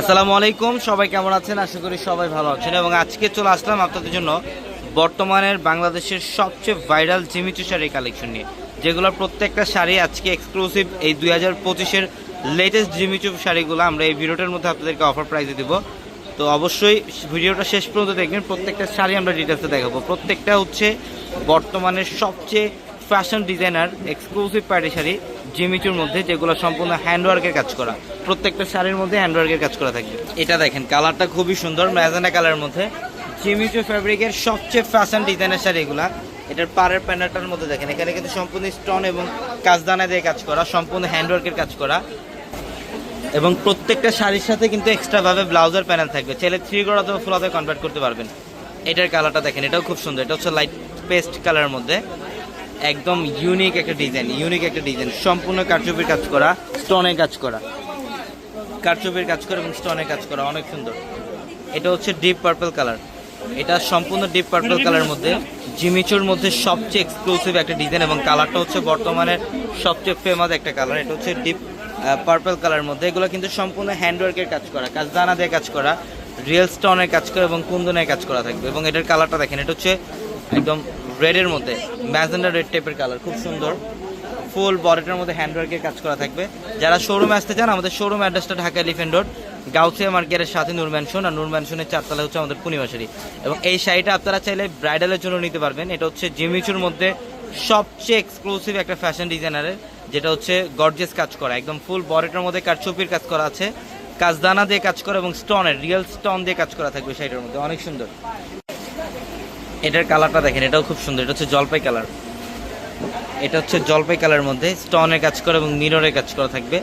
আসসালামু আলাইকুম, সবাই কেমন আছেন? আশা করি সবাই ভালো আছেন এবং আজকে চলে আসলাম আপনাদের জন্য বর্তমানের বাংলাদেশের সবচেয়ে ভাইরাল জিমিচু শাড়ি কালেকশন নিয়ে যেগুলোর প্রত্যেকটা শাড়ি আজকে এক্সক্লুসিভ এই দুই হাজার পঁচিশের লেটেস্ট জিমিচু শাড়িগুলো আমরা এই ভিডিওটার মধ্যে আপনাদেরকে অফার প্রাইজে দেবো। তো অবশ্যই ভিডিওটা শেষ পর্যন্ত দেখবেন, প্রত্যেকটা শাড়ি আমরা ডিটেলসে দেখাবো। প্রত্যেকটা হচ্ছে বর্তমানের সবচেয়ে fashion designer exclusive party sari জিমিচুর মধ্যে, যেগুলো সম্পূর্ণ হ্যান্ডওয়ার্কের কাজ করা। প্রত্যেকটা শাড়ির মধ্যে হ্যান্ডওয়ার্কের কাজ করা থাকবে এটা দেখেন, কালারটা খুবই সুন্দর ম্যাজেন্ডা কালারের মধ্যে। জিমিচু ফ্যাব্রিকের সবচেয়ে ফ্যাশন ডিজাইনের শাড়ি এগুলা। এটার পাড়ের প্যানেলটার মধ্যে দেখেন, এখানে কিন্তু সম্পূর্ণ স্টোন এবং কাজদানা দিয়ে কাজ করা, সম্পূর্ণ হ্যান্ডওয়ার্কের কাজ করা। এবং প্রত্যেকটা শাড়ির সাথে কিন্তু এক্সট্রা ভাবে ব্লাউজের প্যানেল থাকবে। ছেলে থ্রি গোড়া অথবা ফুলাতে কনভার্ট করতে পারবেন। এটার কালারটা দেখেন, এটাও খুব সুন্দর। এটা হচ্ছে লাইট পেস্ট কালারের মধ্যে। একদম ইউনিক একটা ডিজাইন ইউনিক একটা ডিজাইন সম্পূর্ণ কারচুপির কাজ করা স্টোনের কাজ করা। কারচুপির কাজ করা এবং স্টোনের কাজ করা, অনেক সুন্দর। এটা হচ্ছে ডিপ পার্পল কালার এটা সম্পূর্ণ ডিপ পার্পল কালারের মধ্যে, জিমিচুর মধ্যে সবচেয়ে এক্সক্লুসিভ একটা ডিজাইন এবং কালারটা হচ্ছে বর্তমানের সবচেয়ে ফেমাস একটা কালার এটা হচ্ছে ডিপ পার্পল কালার মধ্যে। এগুলো কিন্তু সম্পূর্ণ হ্যান্ডওয়ার্কের কাজ করা কাজদানা দিয়ে কাজ করা রিয়েল স্টোনের কাজ করা এবং কুন্দনের কাজ করা থাকবে। এবং এটার কালারটা দেখেন, এটা হচ্ছে একদম রেডের মধ্যে, ম্যাজেন্ডা রেড টাইপের কালার খুব সুন্দর। ফুল বডিটার মধ্যে হ্যান্ডওয়ার্কের কাজ করা থাকবে। যারা শোরুমে আসতে চান, আমাদের শোরুম অ্যাড্রেসটা ঢাকা এলিফেন্ট রোড গাউসিয়া মার্কেটের সাথে নূর ম্যানশন আর নূর ম্যানশনের চারতলা হচ্ছে আমাদের পূর্ণিমাশারি এবং এই শাড়িটা আপনারা চাইলে ব্রাইডালের জন্য নিতে পারবেন। এটা হচ্ছে জিমিচুর মধ্যে সবচেয়ে এক্সক্লুসিভ একটা ফ্যাশন ডিজাইনারের যেটা হচ্ছে গর্জেস কাজ করা। একদম ফুল বডিটার মধ্যে কারচুপির কাজ করা আছে। কাজদানা দিয়ে কাজ করা এবং স্টোনের রিয়েল স্টোন দিয়ে কাজ করা থাকবে শাড়িটার মধ্যে। অনেক সুন্দর। এটার কালারটা দেখেন, এটাও খুব সুন্দর। এটা হচ্ছে জলপাই কালার এটা হচ্ছে জলপাই কালারের মধ্যে, স্টোনের কাজ করা এবং মিররের কাজ করা থাকবে।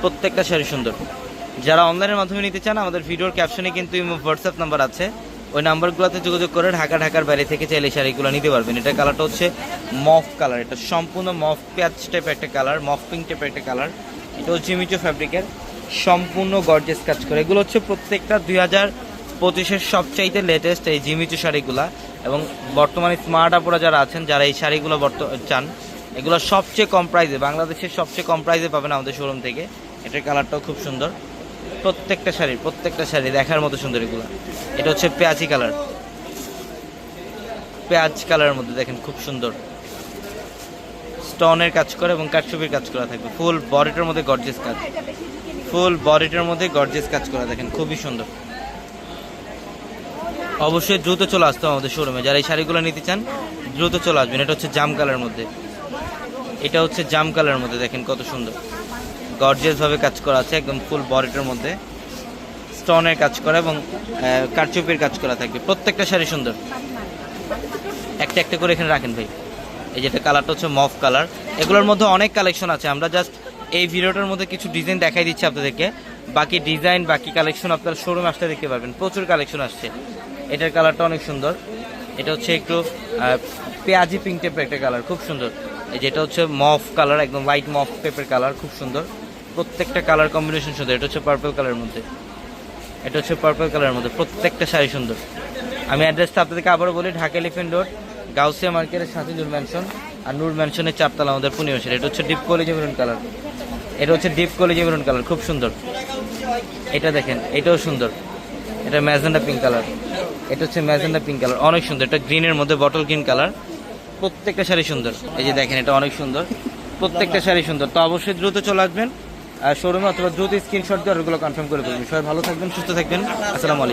প্রত্যেকটা শাড়ি সুন্দর। যারা অনলাইনের মাধ্যমে নিতে চান, আমাদের ভিডিওর ক্যাপশনে কিন্তু হোয়াটসঅ্যাপ নাম্বার আছে। ওই নাম্বারগুলোতে যোগাযোগ করে ঢাকা, ঢাকার বাইরে থেকে চাইলে শাড়িগুলো নিতে পারবেন। এটা কালারটা হচ্ছে মফ কালার এটা সম্পূর্ণ মফ প্যাচ টাইপের একটা কালার মফ পিঙ্ক টাইপের একটা কালার এটা হচ্ছে মিচো ফ্যাব্রিকের সম্পূর্ণ গর্জেস কাজ করে। এগুলো হচ্ছে প্রত্যেকটা দুই হাজার পঁচিশের সবচাইতে লেটেস্ট এই জিমিচু শাড়িগুলা এবং বর্তমানে স্মার্ট আপুরা যারা আছেন, যারা এই শাড়িগুলো বর্ত, চান, এগুলো সবচেয়ে কম প্রাইসে বাংলাদেশের সবচেয়ে কম প্রাইসে পাবেন আমাদের শোরুম থেকে। এটার কালারটাও খুব সুন্দর। প্রত্যেকটা শাড়ি প্রত্যেকটা শাড়ি দেখার মতো সুন্দর এগুলো। এটা হচ্ছে পেঁয়াজি কালার পেঁয়াজ কালারের মধ্যে দেখেন খুব সুন্দর। স্টোনের কাজ করে এবং কাঠচুপির কাজ করা থাকবে। ফুল বডিটার মধ্যে গর্জেস কাজ। ফুল বডিটার মধ্যে গর্জেস কাজ করা দেখেন, খুবই সুন্দর। অবশ্যই দ্রুত চলে আসতে আমাদের শোরুমে যারা এই শাড়িগুলো নিতে চান, দ্রুত চলে আসবেন। এটা হচ্ছে জাম কালারের মধ্যে। এটা হচ্ছে জাম কালারের মধ্যে। দেখেন কত সুন্দর। গর্জিয়াস ভাবে কাজ করা আছে, একদম ফুল বডিটার মধ্যে। স্টোনের কাজ করা এবং কারচুপির কাজ করা থাকবে। প্রত্যেকটা শাড়ি সুন্দর। একটা একটা করে এখানে রাখেন ভাই। এই যেটা কালারটা হচ্ছে মফ কালার। এগুলোর মধ্যে অনেক কালেকশন আছে। আমরা জাস্ট এই ভিডিওটার মধ্যে কিছু ডিজাইন দেখাই দিচ্ছি আপনাদেরকে। বাকি ডিজাইন, বাকি কালেকশন আপনারা শোরুম আসতে দেখতে পারবেন। প্রচুর কালেকশন আসছে। এটার কালারটা অনেক সুন্দর। এটা হচ্ছে একটু পেঁয়াজি পিঙ্ক টাইপের একটা কালার খুব সুন্দর। যেটা হচ্ছে মফ কালার একদম লাইট মফ টাইপের কালার খুব সুন্দর। প্রত্যেকটা কালার কম্বিনেশন সুন্দর। এটা হচ্ছে পার্পল কালারের মধ্যে। এটা হচ্ছে পার্পল কালারের মধ্যে। প্রত্যেকটা শাড়ি সুন্দর। আমি অ্যাড্রেসটা আপনাদেরকে আবারও বলি, ঢাকা এলিফেন্ট রোড গাউসিয়া মার্কেটের সাথে নূর ম্যানশন আর নূর ম্যানশনের চারতলা আমাদের পূর্ণিমাসের এটা হচ্ছে ডিপ কলেজ মেরুন কালার এটা হচ্ছে ডিপ কলেজ মেরুন কালার খুব সুন্দর। এটা দেখেন, এটাও সুন্দর। এটা ম্যাজেন্ডা পিঙ্ক কালার এটা হচ্ছে ম্যাজেন্ডা পিঙ্ক কালার অনেক সুন্দর। এটা গ্রিনের মধ্যে বটল গ্রিন কালার প্রত্যেকটা শাড়ি সুন্দর। এই যে দেখেন, এটা অনেক সুন্দর। প্রত্যেকটা শাড়ি সুন্দর। তো অবশ্যই দ্রুত চলে আসবেন। আর শোরুমে অথবা দ্রুত স্ক্রিনশট দিয়ে ওগুলো কনফার্ম করে দেবেন সবাই ভালো থাকবেন, সুস্থ থাকবেন। আসসালামু আলাইকুম।